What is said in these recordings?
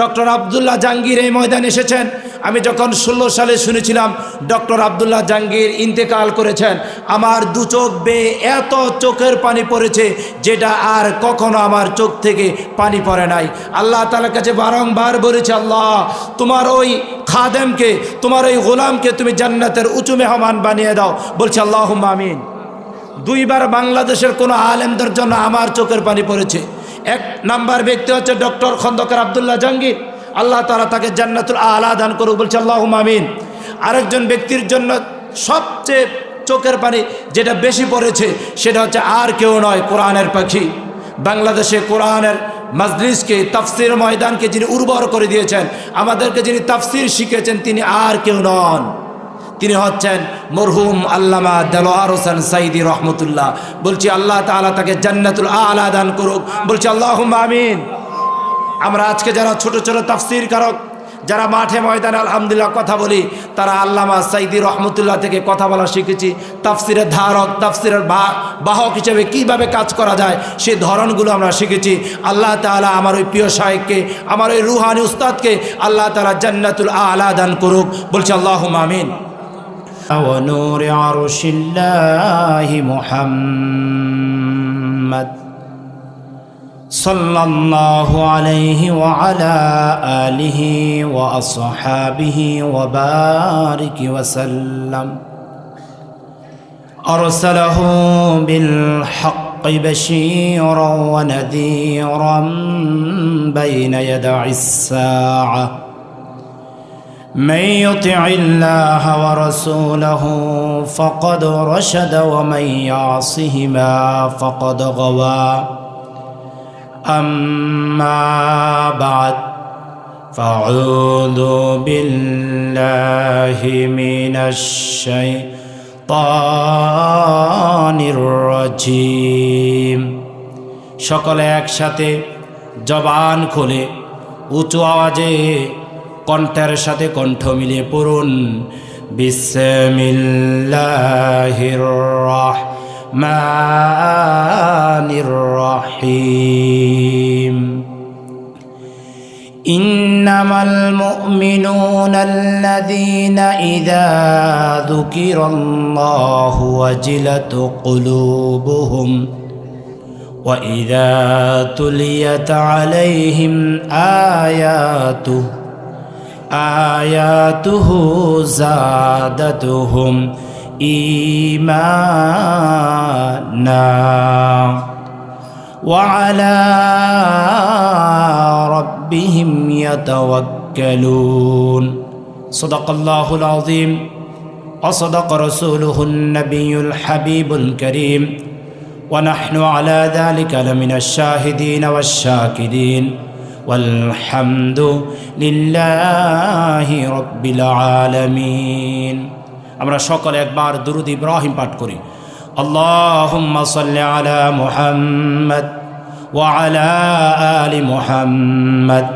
Doctor Abdullah Jahangir এই ময়দানে এসেছেন। আমি যখন ষোলো সালে শুনেছিলাম, ডক্টর আবদুল্লাহ জাহাঙ্গীর ইন্তেকাল করেছেন, আমার দু চোখ বেয়ে এত চোখের পানি পড়েছে, যেটা আর কখনো আমার চোখ থেকে পানি পড়ে নাই। আল্লাহ তালার কাছে বারংবার বলেছে, আল্লাহ, তোমার ওই খাদেমকে, তোমার ওই গোলামকে তুমি জান্নাতের উঁচু মেহমান বানিয়ে দাও। বলছে আল্লাহ আমিন। দুইবার বাংলাদেশের কোনো আলেমদের জন্য আমার চোখের পানি পড়েছে। এক নাম্বার ব্যক্তি হচ্ছে ডক্টর খন্দকার আবদুল্লাহ জাহাঙ্গীর। আল্লাহ তালা তাকে জান্নাতুল আলা দান করুক, বলছে আল্লাহ আমিন। আরেকজন ব্যক্তির জন্য সবচেয়ে চোখের পানি যেটা বেশি পড়েছে সেটা হচ্ছে আর কেউ নয়, কোরআনের পাখি। বাংলাদেশে কোরআনের মাজলিসকে, তাফসির ময়দানকে যিনি উর্বর করে দিয়েছেন, আমাদেরকে যিনি তাফসির শিখেছেন তিনি আর কেউ নন। তিনি হচ্ছেন মরহুম আল্লামা দেলোয়ার হোসেন সাইদি রহমতুল্লাহ। বলছি, আল্লাহ তালা তাকে জান্নাতুল আলা দান করুক। বলছি আল্লাহ আমিন। আমরা আজকে যারা ছোট ছোট তাফসির কারক, যারা মাঠে ময়দানে আলহামদুলিল্লাহ কথা বলি, তারা আল্লামা সাইদি রহমতুল্লাহ থেকে কথা বলা শিখেছি। তাফসিরের ধারক, তাফসিরের বাহক হিসেবে কীভাবে কাজ করা যায় সেই ধরনগুলো আমরা শিখেছি। আল্লাহ তালা আমার ওই প্রিয় সাহেবকে আমার ওই রুহানি উস্তাদকে আল্লাহ তালা জান্নাতুল আলা দান করুক। বলছে আল্লাহ আমিন। ونور عرش الله محمد صلى الله عليه وعلى آله وأصحابه وبارك وسلم. أرسله بالحق بشيرا ونذيرا بين يدع الساعة. من يطع الله ورسوله فقد رشد ومن يعصهما فقد غوى اما بعد فاعوذ بالله من الشيطان الرجيم সকলে একসাথে জবান খুলে উঁচু আওয়াজে কণ্ঠের সাথে কণ্ঠ মিলিয়ে পড়ুন বিসমিল্লাহির রহমানির রহিম إنما المؤمنون الذين إذا ذكر الله وجلت قلوبهم وإذا تليت عليهم آياته آياته زادتهم إيمانا. وعلى ربهم يتوكلون. صدق الله العظيم. وصدق رسوله النبي الحبيب الكريم. ونحن على ذلك لمن الشاهدين والشاكرين. والحمد لله رب العالمين আমরা সকলে একবার দুরুদ ইব্রাহিম পাঠ করি اللهم صل على محمد وعلى آل محمد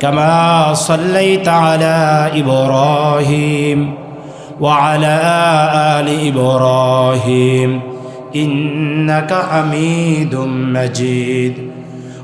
كما صليت على إبراهيم وعلى آل إبراهيم إنك حميد مجيد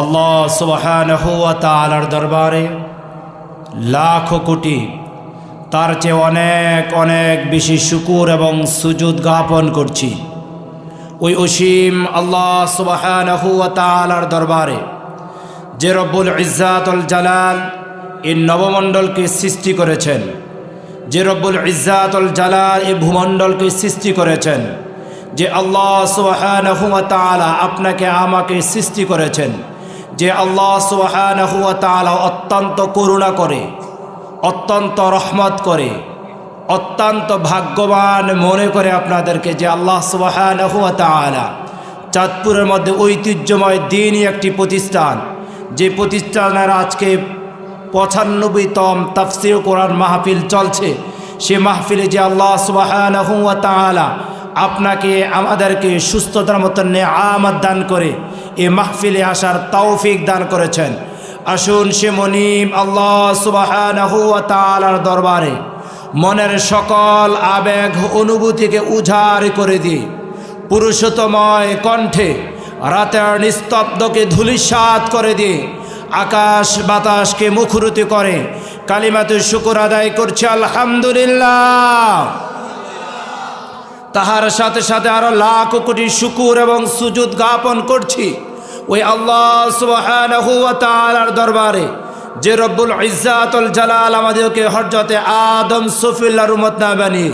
আল্লাহ সুবহানাহু ওয়া তাআলার দরবারে লাখ কোটি তার চেয়ে অনেক অনেক বেশি শুকুর এবং সুজুদ জ্ঞাপন করছি। ওই অসীম আল্লাহ সুবহানাহু ওয়া তাআলার দরবারে যে রব্বুল ইজ্জাতুল জালাল এই নবমণ্ডলকে সৃষ্টি করেছেন, যে রব্বুল ইজ্জাতুল জালাল এই ভূমণ্ডলকে সৃষ্টি করেছেন, যে আল্লাহ তাআলা আপনাকে আমাকে সৃষ্টি করেছেন। যে আল্লাহ সুবহানাহু ওয়া তাআলা অত্যন্ত করুণা করে, অত্যন্ত রহমত করে, অত্যন্ত ভাগ্যবান মনে করে আপনাদেরকে যে আল্লাহ সুবহানাহু ওয়া তাআলা চাঁদপুরের মধ্যে ঐতিহ্যময় দিনই একটি প্রতিষ্ঠান। যে প্রতিষ্ঠানের আজকে পঁচানব্বইতম তাফসির কোরআন মাহফিল চলছে। সে মাহফিলে যে আল্লাহ সুবাহানহু ওয়া তাআলা আপনাকে, আমাদেরকে সুস্থতার মতন নেয়ামত দান করে এ মাহফিলে আসার তৌফিক দান করেছেন। আসুন সে মনিম আল্লাহ সুবাহানহু দরবারে মনের সকল আবেগ অনুভূতিকে উজাড় করে দিই। পুরুষতময় কণ্ঠে রাতের নিস্তব্ধকে ধুলিসাত করে দিয়ে আকাশ বাতাসকে মুখরুতি করে কালিমাতে শুকুর আদায় করছে আলহামদুলিল্লাহ। তাহার সাথে সাথে আরও লাখ কোটি শুকুর এবং সুজুদ জ্ঞাপন করছি। ওই আল্লাহ দরবারে যে রব্বুল ইজ্জাতুল জালাল আমাদেরকে হরজতে আদম সফিউল্লাহর উম্মত না বানিয়ে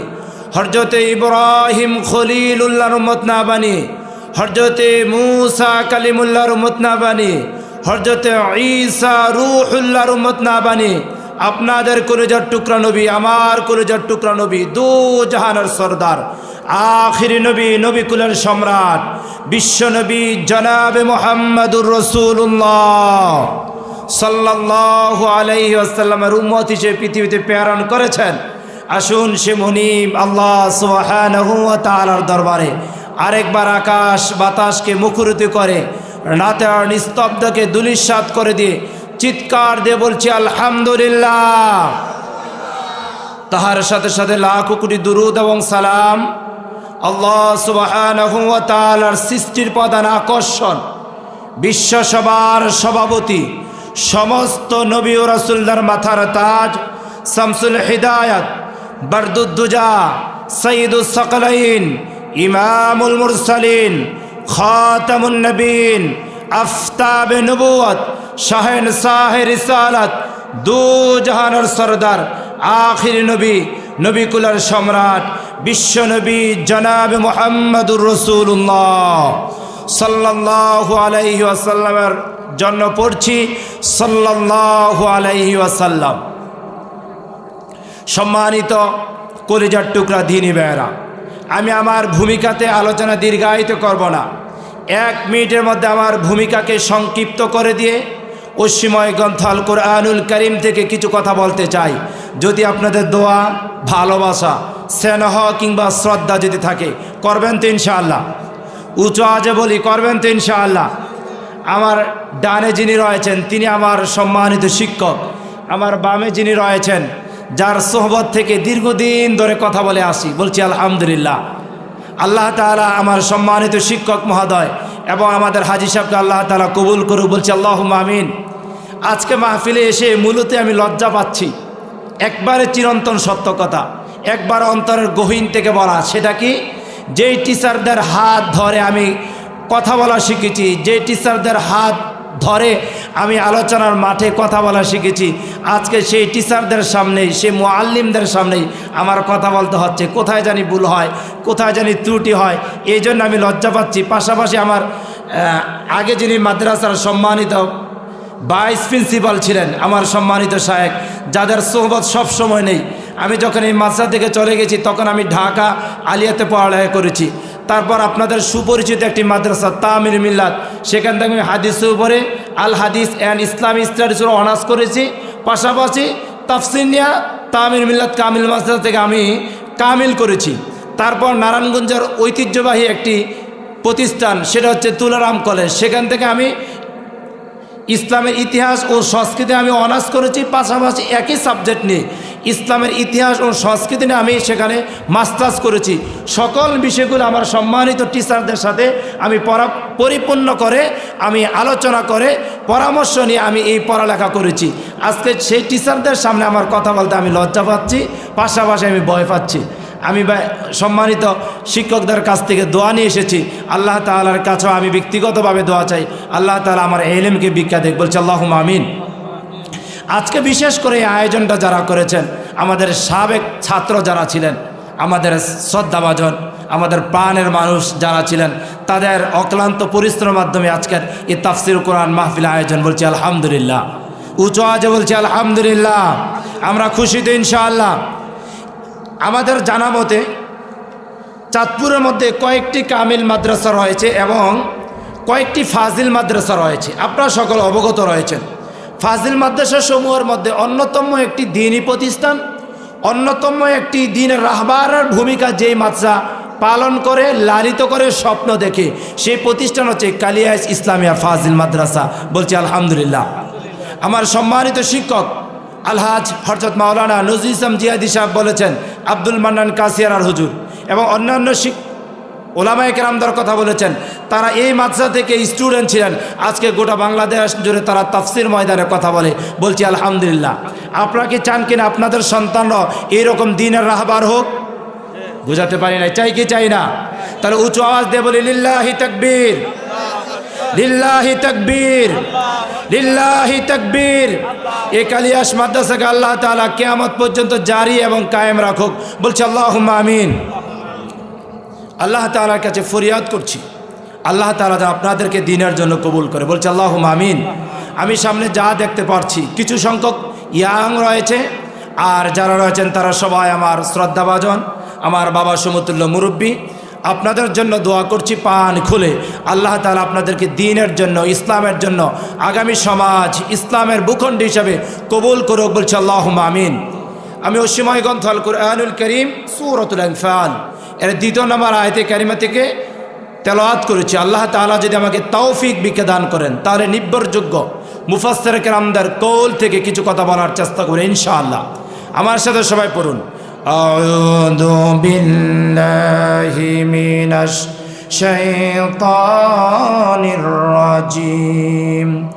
হরজতে ইব্রাহিম খলিলুল্লাহর উম্মত না বানিয়ে হরজতে মুসা কালিমুল্লাহর উম্মত না বানিয়ে হরজতে ঈসা রুহুল্লাহর উম্মত না বানিয়ে আপনাদের কলেজার টুকরা নবী, আমার কলেজার টুকরা নবী, দু জাহানের সর্দার, আখিরি নবী নবী কুলের সম্রাট, বিশ্ব নবী জনাবে মোহাম্মদুর রসুল্লাহ সাল্লাহ আলাইহি আসাল্লামের উম্মত হিসেবে পৃথিবীতে প্রেরণ করেছেন। আসুন সে মনিম আল্লাহ তাআলার দরবারে আরেকবার আকাশ বাতাসকে মুখরিত করে রাতে নিস্তব্ধকে দুলিশ্বাত করে দিয়ে চিৎকার দিয়ে বলছি, আলহামদুলিল্লাহ। তাহার সাথে সাথে লাখ কোটি দুরুদ এবং সালাম। আল্লাহ তাআলার সৃষ্টির প্রধান আকর্ষণ বিশ্বসভার সভাপতি, সমস্ত নবী ও রাসূলদার মাথার তাজ, শামসুল হিদায়াত, বারদুদ্দুজা সঈদুস সকলাইন, ইমামুল মুরসালিন, খাতামুন নবীন আফতাবে নবুয়ত শাহেন শাহে রিসালাত, দু জাহানের সরদার, আখির নবী নবী কুলার সম্রাট, বিশ্ব নবী জনাব মোহাম্মদুর রসুল্লাহ সাল্লাল্লাহু আলাইহি ওয়াসাল্লামের জন্য পড়ছি, সাল্লাল্লাহু আলাইহি ওয়াসাল্লাম। সম্মানিত কলিজার টুকরা দিনী বেড়া আমি আমার ভূমিকাতে আলোচনা দীর্ঘায়িত করব না। এক মিনিটের মধ্যে আমার ভূমিকাকে সংক্ষিপ্ত করে দিয়ে অসীময় গ্রন্থ আল কোরআনুল করিম থেকে কিছু কথা বলতে চাই। যদি আপনাদের দোয়া, ভালোবাসা, স্নেহ কিংবা শ্রদ্ধা যদি থাকে, করবেন তো ইনশাআল্লাহ। উঁচু আজে বলি, করবেন তো ইনশাআল্লাহ। আমার ডানে যিনি রয়েছেন, তিনি আমার সম্মানিত শিক্ষক। আমার বামে যিনি রয়েছেন, যার সোহবত থেকে দীর্ঘদিন ধরে কথা বলে আসি, বলছি আলহামদুলিল্লাহ। আল্লাহ তালা আমার সম্মানিত শিক্ষক মহোদয় এবং আমাদের হাজি সাহেবকে আল্লাহ তালা কবুল করু বলছে আল্লাহ আমিন। আজকে মাহফিলে এসে মূলতে আমি লজ্জা পাচ্ছি। একবারে চিরন্তন সত্য কথা, একবার অন্তরের গহীন থেকে বলা, সেটা কি? যেই টিচারদের হাত ধরে আমি কথা বলা শিখেছি যে টিচারদের হাত ধরে আমি আলোচনার মাঠে কথা বলা শিখেছি। আজকে সেই টিচারদের সামনেই, সেই মোয়াল্লিমদের সামনেই আমার কথা বলতে হচ্ছে। কোথায় জানি ভুল হয়, কোথায় জানি ত্রুটি হয়, এই জন্য আমি লজ্জা পাচ্ছি। পাশাপাশি আমার আগে যিনি মাদ্রাসার সম্মানিত ভাইস প্রিন্সিপাল ছিলেন, আমার সম্মানিত সাহেব যাদের সোহবত সব সময় নেই, আমি যখন এই মাদ্রাসা থেকে চলে গেছি, তখন আমি ঢাকা আলিয়াতে পড়ালেখা করেছি। তারপর আপনাদের সুপরিচিত একটি মাদ্রাসা তামির মিল্লাত। সেখান থেকে আমি হাদিসের উপরে আল হাদিস অ্যান্ড ইসলামী স্টাডিজের অনার্স করেছি। পাশাপাশি তাফসিনিয়া তামির মিল্লাত কামিল মাদ্রাসা থেকে আমি কামিল করেছি। তারপর নারায়ণগঞ্জের ঐতিহ্যবাহী একটি প্রতিষ্ঠান, সেটা হচ্ছে তুলারাম কলেজ। সেখান থেকে আমি ইসলামের ইতিহাস ও সংস্কৃতি আমি অনার্স করেছি। পাশাপাশি একই সাবজেক্ট নিয়ে ইসলামের ইতিহাস ও সংস্কৃতি নিয়ে আমি সেখানে মাস্টার্স করেছি। সকল বিষয়গুলো আমার সম্মানিত টিচারদের সাথে আমি পড়া পরিপূর্ণ করে, আমি আলোচনা করে, পরামর্শ নিয়ে আমি এই পড়ালেখা করেছি। আজকে সেই টিচারদের সামনে আমার কথা বলতে আমি লজ্জা পাচ্ছি, পাশাপাশি আমি ভয় পাচ্ছি। আমি সম্মানিত শিক্ষকদের কাছ থেকে দোয়া নিয়ে এসেছি। আল্লাহ তালার কাছেও আমি ব্যক্তিগতভাবে দোয়া চাই। আল্লাহ তালা আমার এলেমকে বিখ্যাত বলছে আল্লাহ আমিন। আজকে বিশেষ করে এই আয়োজনটা যারা করেছেন, আমাদের সাবেক ছাত্র যারা ছিলেন, আমাদের শ্রদ্ধাভাজন, আমাদের প্রাণের মানুষ যারা ছিলেন, তাদের অক্লান্ত পরিশ্রমের মাধ্যমে আজকের এই তাফসির কোরআন মাহফিল আয়োজন বলছি, আলহামদুলিল্লাহ। উঁচু আজে বলছি, আলহামদুলিল্লাহ। আমরা খুশি তো ইনশাআল্লাহ। আমাদের জানা মতে চাঁদপুরের মধ্যে কয়েকটি কামিল মাদ্রাসা রয়েছে এবং কয়েকটি ফাজিল মাদ্রাসা রয়েছে। আপনারা সকল অবগত রয়েছেন। ফাজিল মাদ্রাসা সমূহের মধ্যে অন্যতম একটি দিনই প্রতিষ্ঠান, অন্যতম একটি দিনের রাহবারের ভূমিকা যেই মাদ্রাসা পালন করে, লালিত করে, স্বপ্ন দেখে, সেই প্রতিষ্ঠান হচ্ছে কালিয়াস ইসলামিয়া ফাজিল মাদ্রাসা। বলছি আলহামদুলিল্লাহ। আমার সম্মানিত শিক্ষক আলহাজ হরজত মাওলানা নজরুল ইসলাম জিয়াদি সাহেব বলেছেন, আব্দুল মান্নান কাসিয়ার হুজুর এবং অন্যান্য শিক ওলামায় কেরামদার কথা বলেছেন। তারা এই মাদ্রাসা থেকে স্টুডেন্ট ছিলেন। আজকে গোটা বাংলাদেশ জুড়ে তারা তাফসির ময়দানে কথা বলে। বলছি, আলহামদুলিল্লাহ। আপনারা কি চান কিনা? আপনাদের সন্তানরা এইরকম দিনের রাহবার হোক? বুঝাতে পারি না চাই কি চাই না? তাহলে উঁচু আওয়াজ দিয়ে বলি, লিল্লাহি তাকবীর লিল্লাহি তাকবীর লিল্লাহি তাকবীর। এ কালিয়াস মাদ্রাসাকে আল্লাহ তাআলা কিয়ামত পর্যন্ত জারি এবং কায়েম রাখুক। বলছে, আল্লাহুম্মা আমিন। আল্লাহ তাআলার কাছে ফরিয়াদ করছি। আল্লাহ যেন আপনাদেরকে দিনের জন্য কবুল করে। বলছে আল্লাহ আমিন। আমি সামনে যা দেখতে পারছি, কিছু সংখ্যক ইয়াং রয়েছে, আর যারা রয়েছেন তারা সবাই আমার শ্রদ্ধাভাজন, আমার বাবা সমতুল্য মুরব্বী। আপনাদের জন্য দোয়া করছি, পান খুলে। আল্লাহ তাআলা আপনাদেরকে দিনের জন্য, ইসলামের জন্য, আগামী সমাজ ইসলামের ভূখণ্ড হিসাবে কবুল করুক। বলছে আল্লাহ আমিন। আমি ওসীময় গ্রন্থ আল কুরআনুল করিম, সুরতুল ইনফাল এর দ্বিতীয় নম্বর আয়তে কারিমা থেকে তেলাওয়াত করেছি আল্লাহ তাআলা যদি আমাকে তৌফিক বিকে দান করেন তাহলে নির্ভরযোগ্য মুফাসসির কেরামদার কৌল থেকে কিছু কথা বলার চেষ্টা করি ইনশাআল্লাহ আমার সাথে সবাই পড়ুন আউযু বিল্লাহি মিনাশ শাইতানির রাজিম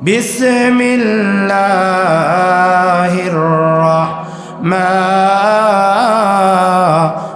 بسم الله الرحمن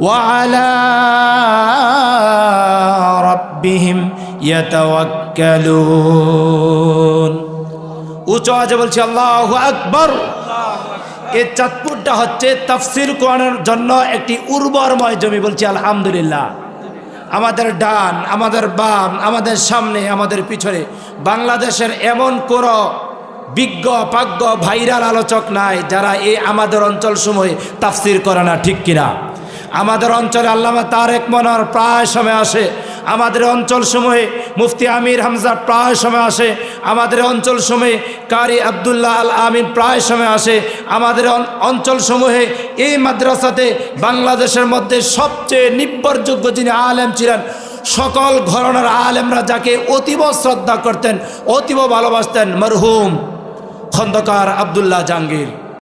وعلى ربهم يتوكلون উচ্চ আওয়াজে বলছি আল্লাহ আকবর এই চাঁদপুরটা হচ্ছে তাফসির কোরআনের জন্য একটি উর্বরময় জমি বলছি আলহামদুলিল্লাহ আমাদের ডান আমাদের বাম আমাদের সামনে আমাদের পিছনে বাংলাদেশের এমন কোন বিজ্ঞ পাজ্ঞ ভাইরাল আলোচক নাই যারা এই আমাদের অঞ্চল সময় তাফসির করে না ঠিক কিনা আমাদের অঞ্চলে আল্লামা তারেক মনোয়ার প্রায় সময় আসে। আমাদের অঞ্চল সময়ে মুফতি আমির হামজা প্রায় সময় আসে। আমাদের অঞ্চল সময়ে কারি আবদুল্লাহ আল আমিন প্রায় সময় আসে। আমাদের অঞ্চল সমূহে এই মাদ্রাসাতে বাংলাদেশের মধ্যে সবচেয়ে নির্ভরযোগ্য যিনি আলেম ছিলেন, সকল ঘরনার আলেমরা যাকে অতীব শ্রদ্ধা করতেন, অতীব ভালোবাসতেন, মরহুম খন্দকার আবদুল্লাহ জাহাঙ্গীর।